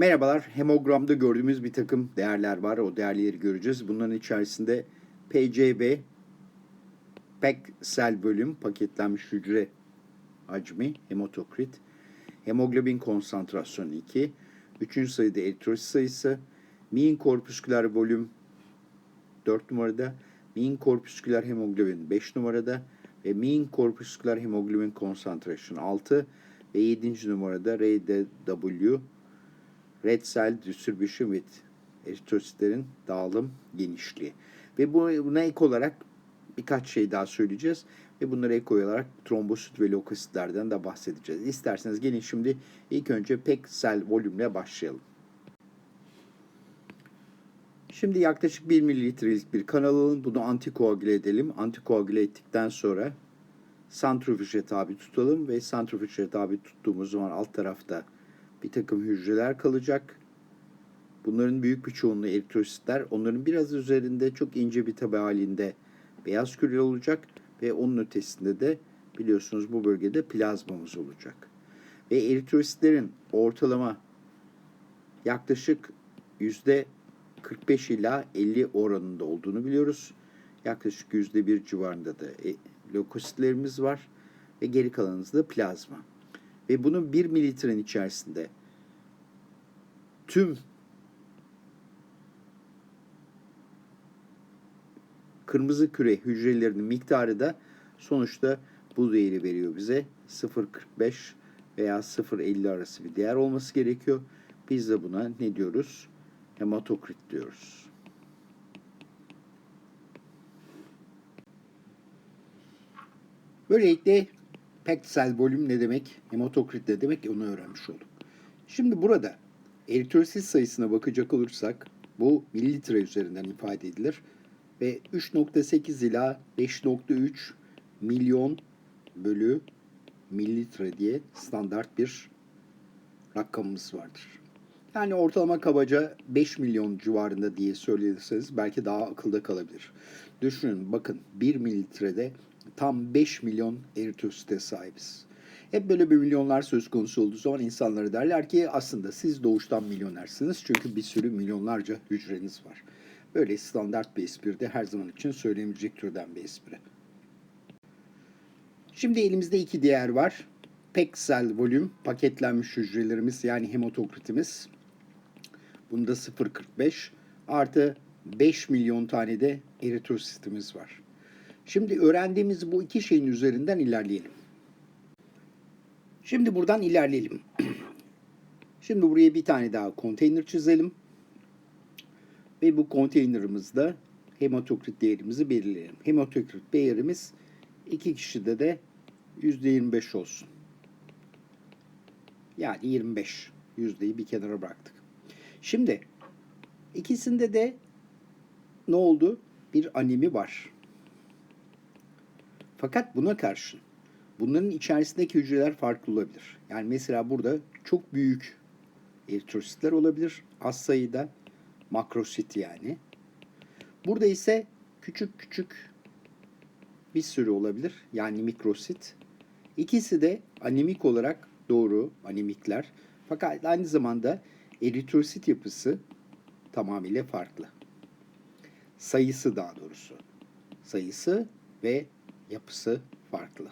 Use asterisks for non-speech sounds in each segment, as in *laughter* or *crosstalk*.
Merhabalar. Hemogramda gördüğümüz bir takım değerler var. O değerleri göreceğiz. Bunların içerisinde PCB, pek sel bölüm, paketlenmiş hücre hacmi, hematokrit, hemoglobin konsantrasyonu 2, üçüncü sayıda eritrosit sayısı, mean korpüsküler volüm 4 numarada, mean korpüsküler hemoglobin 5 numarada ve mean korpüsküler hemoglobin konsantrasyon 6 ve 7. numarada RDW Red Cell Distribution with eritrositlerin dağılım genişliği. Ve bu- buna ek olarak birkaç şey daha söyleyeceğiz. Ve bunlara ek olarak trombosit ve lökositlerden de bahsedeceğiz. İsterseniz gelin şimdi ilk önce pek sel volümle başlayalım. Şimdi yaklaşık 1 mililitrelik bir kan alalım. Bunu antikoagüle edelim. Antikoagüle ettikten sonra santrifüje tabi tutalım ve santrifüje tabi tuttuğumuz zaman alt tarafta bir takım hücreler kalacak. Bunların büyük bir çoğunluğu eritrositler. Onların biraz üzerinde çok ince bir tabi halinde beyaz küre olacak ve onun ötesinde de biliyorsunuz bu bölgede plazmamız olacak. Ve eritrositlerin ortalama yaklaşık yüzde 45 ila 50 oranında olduğunu biliyoruz. Yaklaşık yüzde bir civarında da e, lökositlerimiz var ve geri kalanımızda plazma. Ve bunun 1 mililitrenin içerisinde tüm kırmızı küre hücrelerinin miktarı da sonuçta bu değeri veriyor bize. 0.45 veya 0.50 arası bir değer olması gerekiyor. Biz de buna ne diyoruz? Hematokrit diyoruz. Böylelikle Pektsel volüm ne demek, hematokrit ne demek onu öğrenmiş olduk. Şimdi burada eritrosit sayısına bakacak olursak bu mililitre üzerinden ifade edilir ve 3.8 ila 5.3 milyon bölü mililitre diye standart bir rakamımız vardır. Yani ortalama kabaca 5 milyon civarında diye söylerseniz belki daha akılda kalabilir. Düşünün bakın 1 mililitrede tam 5 milyon eritrosite sahibiz. Hep böyle bir milyonlar söz konusu olduğu zaman insanlara derler ki aslında siz doğuştan milyonersiniz çünkü bir sürü milyonlarca hücreniz var. Böyle standart bir espri de her zaman için söylenebilecek türden bir espri. Şimdi elimizde iki değer var. Peksel volüm, paketlenmiş hücrelerimiz yani hematokritimiz. Bunda 0.45 artı 5 milyon tane de eritrositimiz var. Şimdi öğrendiğimiz bu iki şeyin üzerinden ilerleyelim. Şimdi buradan ilerleyelim. *clears throat* Şimdi buraya bir tane daha konteyner çizelim. Ve bu konteynerimizde hematokrit değerimizi belirleyelim. Hematokrit değerimiz iki kişide de %25 olsun. Yani 25. Yüzdeyi bir kenara bıraktık. Şimdi ikisinde de ne oldu? Bir anemi var. Fakat buna karşın bunların içerisindeki hücreler farklı olabilir. Yani mesela burada çok büyük eritrositler olabilir. Az sayıda makrosit yani. Burada ise küçük küçük bir sürü olabilir. Yani mikrosit. İkisi de anemik olarak doğru anemikler. Fakat aynı zamanda eritrosit yapısı tamamıyla farklı. Sayısı daha doğrusu. Sayısı ve yapısı farklı.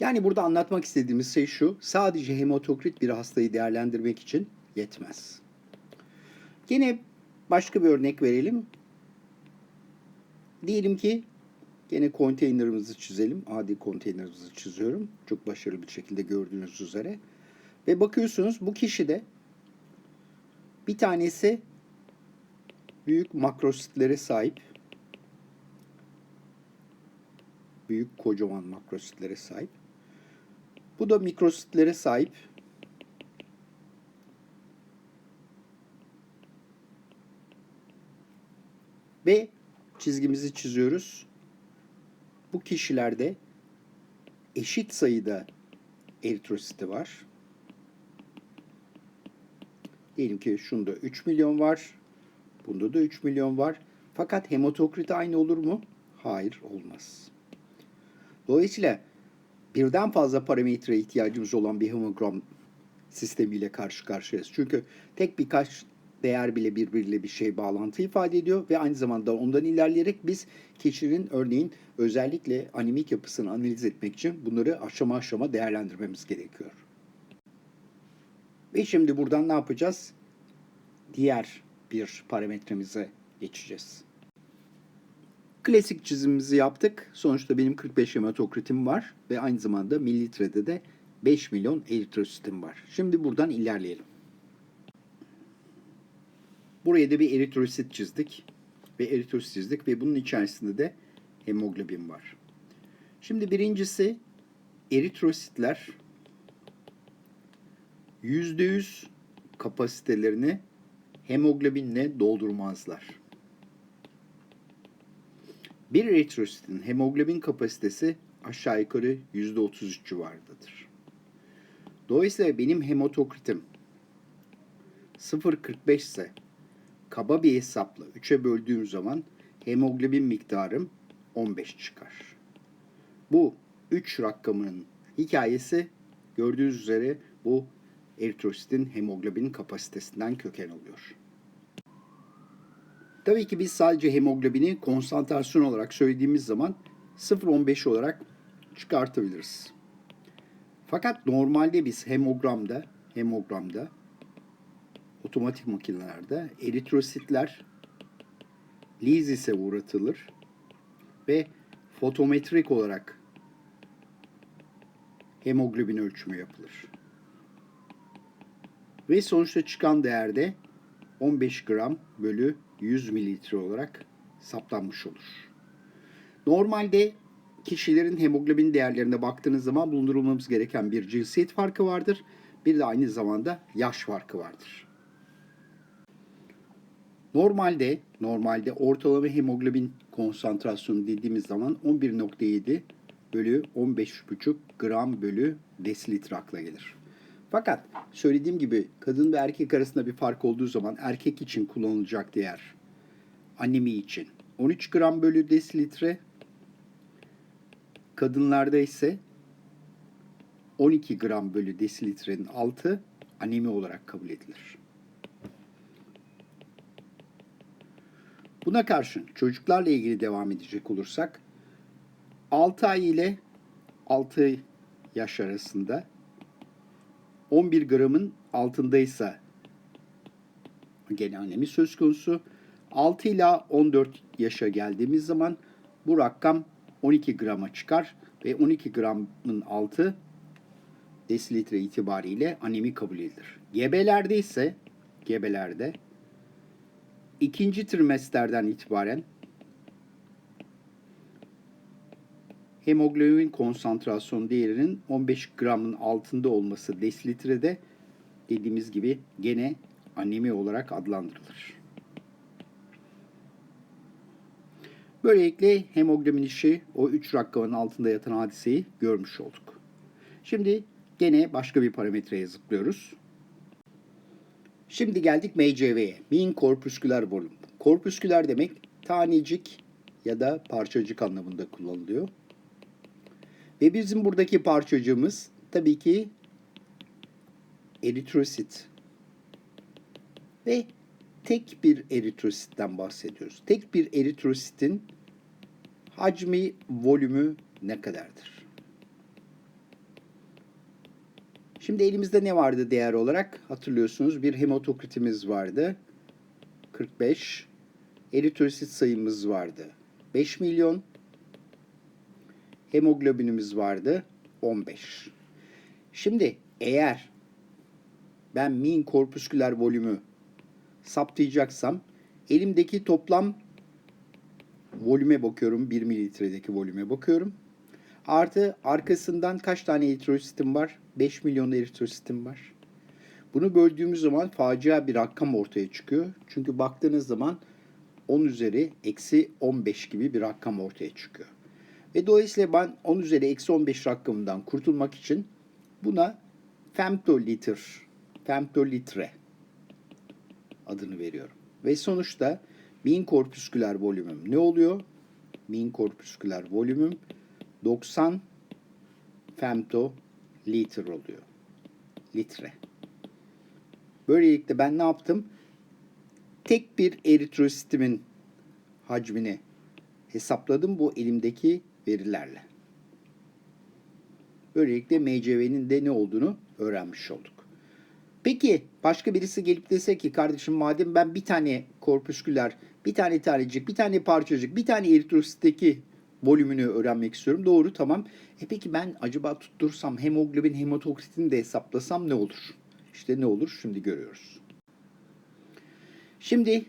Yani burada anlatmak istediğimiz şey şu. Sadece hematokrit bir hastayı değerlendirmek için yetmez. Gene başka bir örnek verelim. Diyelim ki gene konteynerimizi çizelim. Adi konteynerimizi çiziyorum. Çok başarılı bir şekilde gördüğünüz üzere. Ve bakıyorsunuz bu kişi de bir tanesi büyük makrositlere sahip. Büyük kocaman makrositlere sahip. Bu da mikrositlere sahip. Ve çizgimizi çiziyoruz. Bu kişilerde eşit sayıda eritrositi var. Diyelim ki şunda 3 milyon var. Bunda da 3 milyon var. Fakat hematokrit aynı olur mu? Hayır olmaz. Dolayısıyla birden fazla parametreye ihtiyacımız olan bir hemogram sistemiyle karşı karşıyayız. Çünkü tek birkaç değer bile birbiriyle bir şey bağlantı ifade ediyor ve aynı zamanda ondan ilerleyerek biz kişinin örneğin özellikle anemik yapısını analiz etmek için bunları aşama aşama değerlendirmemiz gerekiyor. Ve şimdi buradan ne yapacağız? Diğer bir parametremize geçeceğiz. Klasik çizimimizi yaptık. Sonuçta benim 45 hematokritim var ve aynı zamanda mililitrede de 5 milyon eritrositim var. Şimdi buradan ilerleyelim. Buraya da bir eritrosit çizdik ve eritrosit çizdik ve bunun içerisinde de hemoglobin var. Şimdi birincisi eritrositler %100 kapasitelerini hemoglobinle doldurmazlar. Bir eritrositin hemoglobin kapasitesi aşağı yukarı %33 civarındadır. Dolayısıyla benim hematokritim 0.45 ise kaba bir hesapla 3'e böldüğüm zaman hemoglobin miktarım 15 çıkar. Bu 3 rakamının hikayesi gördüğünüz üzere bu eritrositin hemoglobin kapasitesinden köken alıyor. Tabii ki biz sadece hemoglobini konsantrasyon olarak söylediğimiz zaman 0.15 olarak çıkartabiliriz. Fakat normalde biz hemogramda, hemogramda otomatik makinelerde eritrositler lizise uğratılır ve fotometrik olarak hemoglobin ölçümü yapılır. Ve sonuçta çıkan değerde 15 gram bölü 100 mililitre olarak saptanmış olur. Normalde kişilerin hemoglobin değerlerine baktığınız zaman bulundurulmamız gereken bir cinsiyet farkı vardır. Bir de aynı zamanda yaş farkı vardır. Normalde normalde ortalama hemoglobin konsantrasyonu dediğimiz zaman 11.7 bölü 15,5 gram bölü desilitre akla gelir. Fakat söylediğim gibi kadın ve erkek arasında bir fark olduğu zaman erkek için kullanılacak değer anemi için 13 gram bölü desilitre kadınlarda ise 12 gram bölü desilitrenin altı anemi olarak kabul edilir. Buna karşın çocuklarla ilgili devam edecek olursak 6 ay ile 6 yaş arasında 11 gramın altındaysa gene anemi söz konusu. 6 ila 14 yaşa geldiğimiz zaman bu rakam 12 grama çıkar ve 12 gramın altı desilitre itibariyle anemi kabul edilir. Gebelerde ise gebelerde ikinci trimesterden itibaren hemoglobin konsantrasyon değerinin 15 gramın altında olması desilitrede dediğimiz gibi gene anemi olarak adlandırılır. Böylelikle hemoglobin işi o 3 rakamın altında yatan hadiseyi görmüş olduk. Şimdi gene başka bir parametreye zıplıyoruz. Şimdi geldik MCV'ye. Mean Corpuscular Volume. Korpüsküler demek tanecik ya da parçacık anlamında kullanılıyor. Ve bizim buradaki parçacığımız tabii ki eritrosit. Ve tek bir eritrositten bahsediyoruz. Tek bir eritrositin hacmi, volümü ne kadardır? Şimdi elimizde ne vardı değer olarak? Hatırlıyorsunuz bir hematokritimiz vardı. 45. Eritrosit sayımız vardı. 5 milyon. Hemoglobinimiz vardı. 15. Şimdi eğer ben min korpüsküler volümü saptayacaksam elimdeki toplam volüme bakıyorum. 1 mililitredeki volüme bakıyorum. Artı arkasından kaç tane eritrositim var? 5 milyon eritrositim var. Bunu böldüğümüz zaman facia bir rakam ortaya çıkıyor. Çünkü baktığınız zaman 10 üzeri eksi 15 gibi bir rakam ortaya çıkıyor. Ve dolayısıyla ben 10 üzeri eksi 15 rakamından kurtulmak için buna femtoliter, femtolitre adını veriyorum. Ve sonuçta min korpüsküler volümüm ne oluyor? Min korpüsküler volümüm 90 femtoliter oluyor. Litre. Böylelikle ben ne yaptım? Tek bir eritrositimin hacmini hesapladım bu elimdeki verilerle. Böylelikle MCV'nin de ne olduğunu öğrenmiş olduk. Peki başka birisi gelip dese ki kardeşim madem ben bir tane korpüsküler, bir tane tanecik, bir tane parçacık, bir tane eritrositteki volümünü öğrenmek istiyorum. Doğru tamam. E peki ben acaba tuttursam hemoglobin hematokritini de hesaplasam ne olur? İşte ne olur şimdi görüyoruz. Şimdi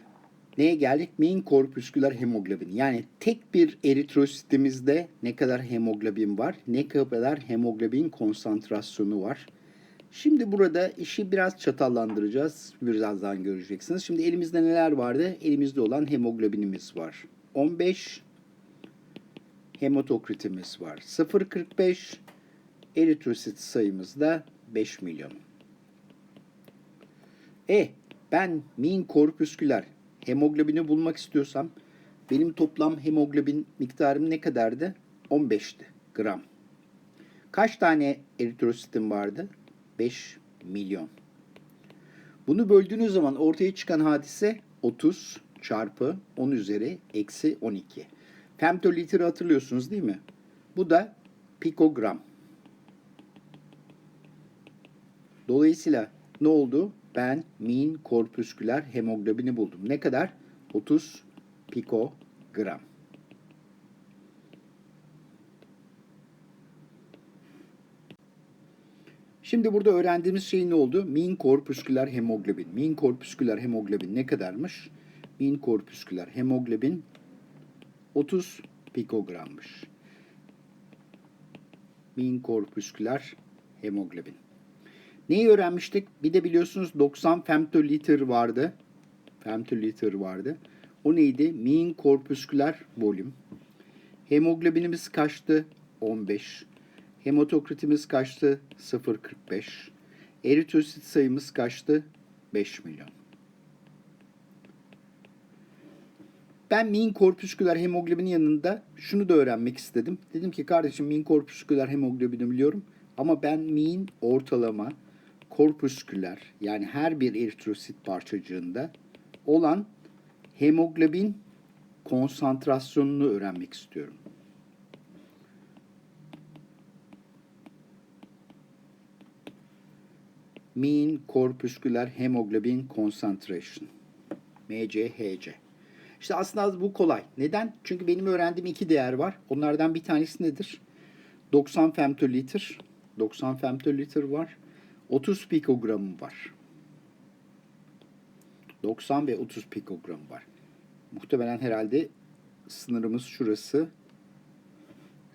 neye geldik? Mean korpüsküler hemoglobin. Yani tek bir eritrositimizde ne kadar hemoglobin var, ne kadar hemoglobin konsantrasyonu var. Şimdi burada işi biraz çatallandıracağız. Birazdan göreceksiniz. Şimdi elimizde neler vardı? Elimizde olan hemoglobinimiz var. 15 hematokritimiz var. 0.45 eritrosit sayımız da 5 milyon. E ben min korpüsküler hemoglobini bulmak istiyorsam benim toplam hemoglobin miktarım ne kadardı? 15'ti gram. Kaç tane eritrositim vardı? 5 milyon. Bunu böldüğünüz zaman ortaya çıkan hadise 30 çarpı 10 üzeri eksi 12. Femtolitri hatırlıyorsunuz değil mi? Bu da pikogram. Dolayısıyla ne oldu? Ben min korpüsküler hemoglobini buldum. Ne kadar? 30 pikogram. Şimdi burada öğrendiğimiz şey ne oldu? Min korpüsküler hemoglobin. Min korpüsküler hemoglobin ne kadarmış? Min korpüsküler hemoglobin 30 pikogrammış. Min korpüsküler hemoglobin. Neyi öğrenmiştik? Bir de biliyorsunuz 90 femtoliter vardı. Femtoliter vardı. O neydi? Min korpüsküler volüm. Hemoglobinimiz kaçtı? 15. Hematokritimiz kaçtı? 0.45. Eritrosit sayımız kaçtı? 5 milyon. Ben min korpüsküler hemoglobinin yanında şunu da öğrenmek istedim. Dedim ki kardeşim min korpüsküler hemoglobini biliyorum ama ben min ortalama korpüsküler yani her bir eritrosit parçacığında olan hemoglobin konsantrasyonunu öğrenmek istiyorum. Mean Corpuscular Hemoglobin Concentration. MCHC. İşte aslında bu kolay. Neden? Çünkü benim öğrendiğim iki değer var. Onlardan bir tanesi nedir? 90 femtoliter. 90 femtoliter var. 30 pikogramım var. 90 ve 30 pikogram var. Muhtemelen herhalde sınırımız şurası.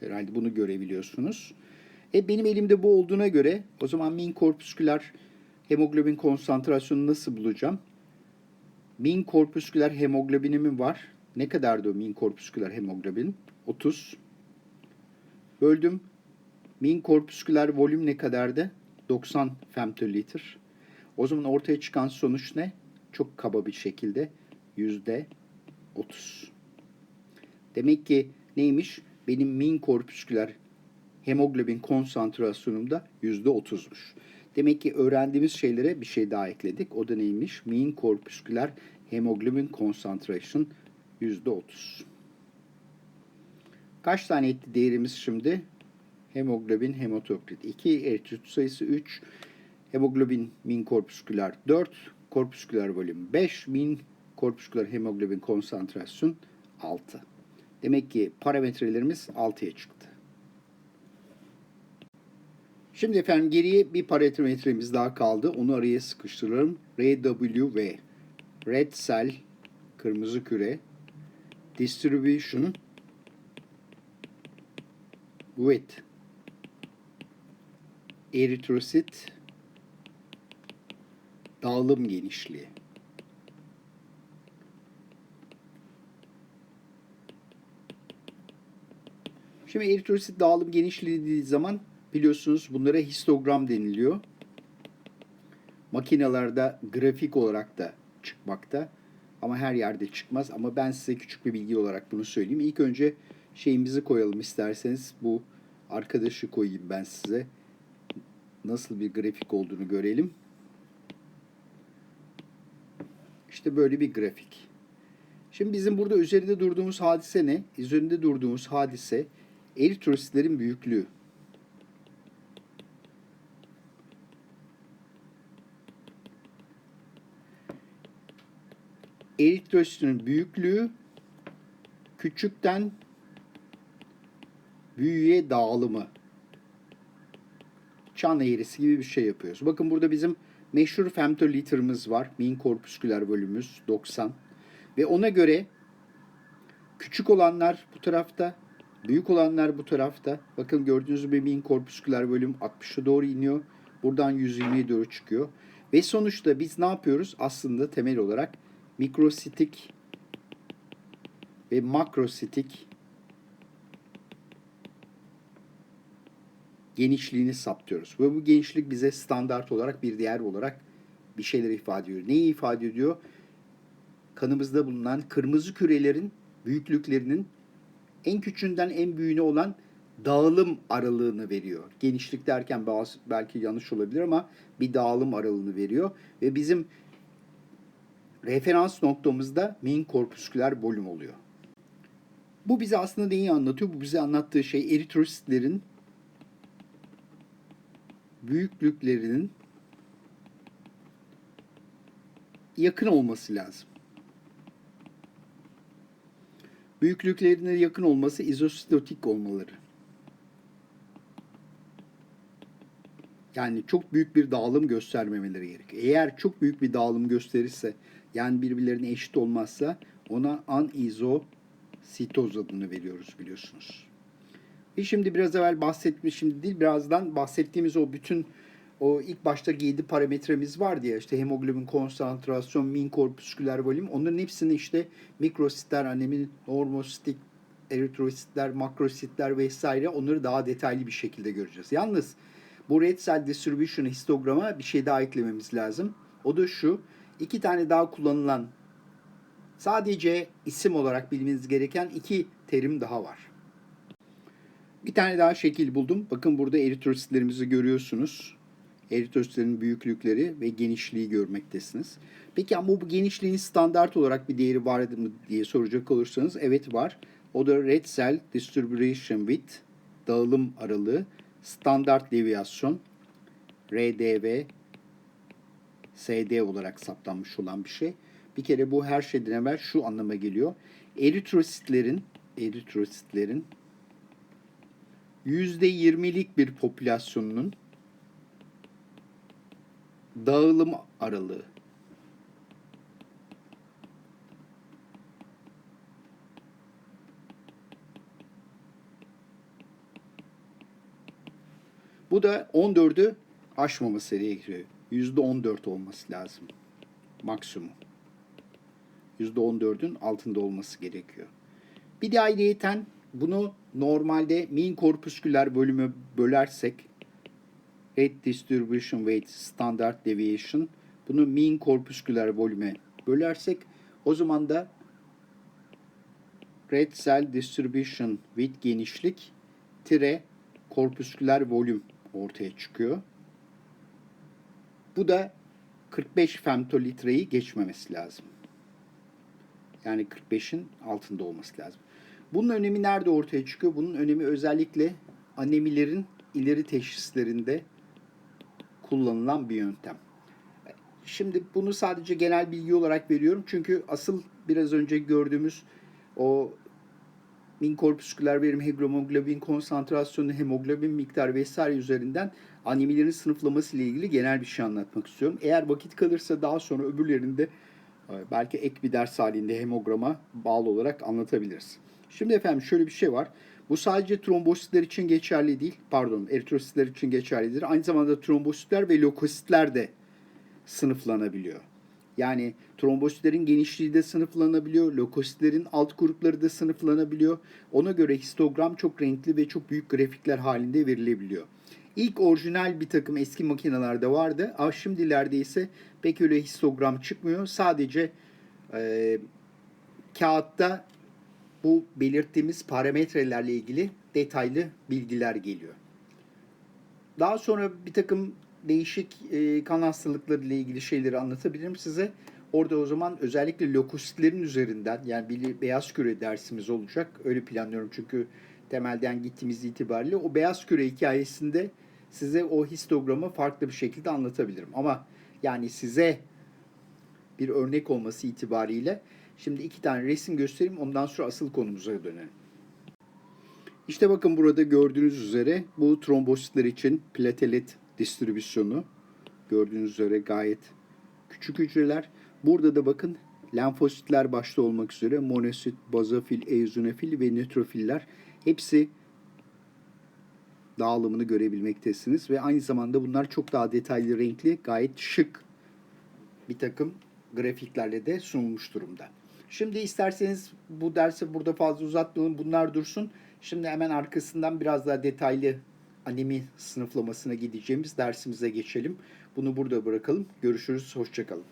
Herhalde bunu görebiliyorsunuz. E benim elimde bu olduğuna göre o zaman min korpüsküler hemoglobin konsantrasyonunu nasıl bulacağım? Min korpüsküler hemoglobinimin var. Ne kadardı min korpüsküler hemoglobin? 30. Böldüm. Min korpüsküler volüm ne kadardı? 90 femtoliter. O zaman ortaya çıkan sonuç ne? Çok kaba bir şekilde yüzde 30. Demek ki neymiş? Benim min korpüsküler hemoglobin konsantrasyonum da yüzde 30'muş. Demek ki öğrendiğimiz şeylere bir şey daha ekledik. O da neymiş? Mean korpüsküler hemoglobin concentration yüzde otuz. Kaç tane etti değerimiz şimdi? Hemoglobin hematokrit 2, eritrosit sayısı 3, hemoglobin min korpüsküler 4, korpüsküler volüm 5, min korpüsküler hemoglobin konsantrasyon 6. Demek ki parametrelerimiz 6'ya çıktı. Şimdi efendim geriye bir parametremiz daha kaldı. Onu araya sıkıştıralım. RWV. Red Cell, kırmızı küre. Distribution with eritrosit dağılım genişliği. Şimdi eritrosit dağılım genişliği dediği zaman biliyorsunuz bunlara histogram deniliyor. Makinalarda grafik olarak da çıkmakta ama her yerde çıkmaz. Ama ben size küçük bir bilgi olarak bunu söyleyeyim. İlk önce şeyimizi koyalım isterseniz bu arkadaşı koyayım ben size. Nasıl bir grafik olduğunu görelim. İşte böyle bir grafik. Şimdi bizim burada üzerinde durduğumuz hadise ne? Üzerinde durduğumuz hadise eritrositlerin büyüklüğü. Eritrositlerin büyüklüğü küçükten büyüğe dağılımı. Çan eğrisi gibi bir şey yapıyoruz. Bakın burada bizim meşhur femtoliter'ımız var. Mean korpüsküler bölümümüz 90. Ve ona göre küçük olanlar bu tarafta, büyük olanlar bu tarafta. Bakın gördüğünüz gibi mean korpüsküler bölüm 60'a doğru iniyor. Buradan 120'ye doğru çıkıyor. Ve sonuçta biz ne yapıyoruz? Aslında temel olarak mikrositik ve makrositik genişliğini saptıyoruz. Ve bu genişlik bize standart olarak bir değer olarak bir şeyler ifade ediyor. Neyi ifade ediyor? Kanımızda bulunan kırmızı kürelerin büyüklüklerinin en küçüğünden en büyüğüne olan dağılım aralığını veriyor. Genişlik derken bazı, belki yanlış olabilir ama bir dağılım aralığını veriyor. Ve bizim referans noktamızda mean korpüsküler volüm oluyor. Bu bize aslında neyi anlatıyor? Bu bize anlattığı şey eritrositlerin büyüklüklerinin yakın olması lazım. Büyüklüklerine yakın olması izosistotik olmaları. Yani çok büyük bir dağılım göstermemeleri gerekiyor. Eğer çok büyük bir dağılım gösterirse yani birbirlerine eşit olmazsa ona anisositoz adını veriyoruz biliyorsunuz. Ve şimdi biraz evvel bahsetmişim değil birazdan bahsettiğimiz o bütün o ilk başta 7 parametremiz vardı ya işte hemoglobin konsantrasyon, min korpüsküler volüm onların hepsini işte mikrositler, anemin, normositik, eritrositler, makrositler vesaire onları daha detaylı bir şekilde göreceğiz. Yalnız bu red cell distribution histograma bir şey daha eklememiz lazım. O da şu. iki tane daha kullanılan sadece isim olarak bilmeniz gereken iki terim daha var. Bir tane daha şekil buldum. Bakın burada eritrositlerimizi görüyorsunuz. Eritrositlerin büyüklükleri ve genişliği görmektesiniz. Peki ama bu genişliğin standart olarak bir değeri var mı diye soracak olursanız evet var. O da red cell distribution width dağılım aralığı standart deviyasyon RDV SD olarak saptanmış olan bir şey. Bir kere bu her şeyden evvel şu anlama geliyor. Eritrositlerin eritrositlerin %20'lik bir popülasyonunun dağılım aralığı. Bu da 14'ü aşmaması gerekiyor. %14 olması lazım. Maksimum. %14'ün altında olması gerekiyor. Bir de ayrıyeten bunu normalde mean korpüsküler bölümü bölersek red distribution weight standard deviation bunu mean korpüsküler bölüme bölersek o zaman da red cell distribution width genişlik tire korpüsküler volüm ortaya çıkıyor. Bu da 45 femtolitreyi geçmemesi lazım. Yani 45'in altında olması lazım. Bunun önemi nerede ortaya çıkıyor? Bunun önemi özellikle anemilerin ileri teşhislerinde kullanılan bir yöntem. Şimdi bunu sadece genel bilgi olarak veriyorum. Çünkü asıl biraz önce gördüğümüz o min korpüsküler verim, hemoglobin konsantrasyonu, hemoglobin miktarı vesaire üzerinden anemilerin sınıflaması ile ilgili genel bir şey anlatmak istiyorum. Eğer vakit kalırsa daha sonra öbürlerinde e, belki ek bir ders halinde hemograma bağlı olarak anlatabiliriz. Şimdi efendim şöyle bir şey var. Bu sadece trombositler için geçerli değil. Pardon, eritrositler için geçerlidir. Aynı zamanda trombositler ve lökositler de sınıflanabiliyor. Yani trombositlerin genişliği de sınıflanabiliyor. Lökositlerin alt grupları da sınıflanabiliyor. Ona göre histogram çok renkli ve çok büyük grafikler halinde verilebiliyor. İlk orijinal bir takım eski makinelerde vardı. Ama şimdilerde ise pek öyle histogram çıkmıyor. Sadece e, kağıtta bu belirttiğimiz parametrelerle ilgili detaylı bilgiler geliyor. Daha sonra bir takım değişik e, kan hastalıkları ile ilgili şeyleri anlatabilirim size. Orada o zaman özellikle lökositlerin üzerinden yani bir beyaz küre dersimiz olacak. Öyle planlıyorum çünkü temelden gittiğimiz itibariyle o beyaz küre hikayesinde size o histogramı farklı bir şekilde anlatabilirim. Ama yani size bir örnek olması itibariyle şimdi iki tane resim göstereyim ondan sonra asıl konumuza dönelim. İşte bakın burada gördüğünüz üzere bu trombositler için platelet distribüsyonu. Gördüğünüz üzere gayet küçük hücreler. Burada da bakın lenfositler başta olmak üzere monosit, bazofil, eozinofil ve nötrofiller hepsi dağılımını görebilmektesiniz ve aynı zamanda bunlar çok daha detaylı renkli, gayet şık bir takım grafiklerle de sunulmuş durumda. Şimdi isterseniz bu dersi burada fazla uzatmayalım. Bunlar dursun. Şimdi hemen arkasından biraz daha detaylı anemi sınıflamasına gideceğimiz dersimize geçelim. Bunu burada bırakalım. Görüşürüz. Hoşçakalın.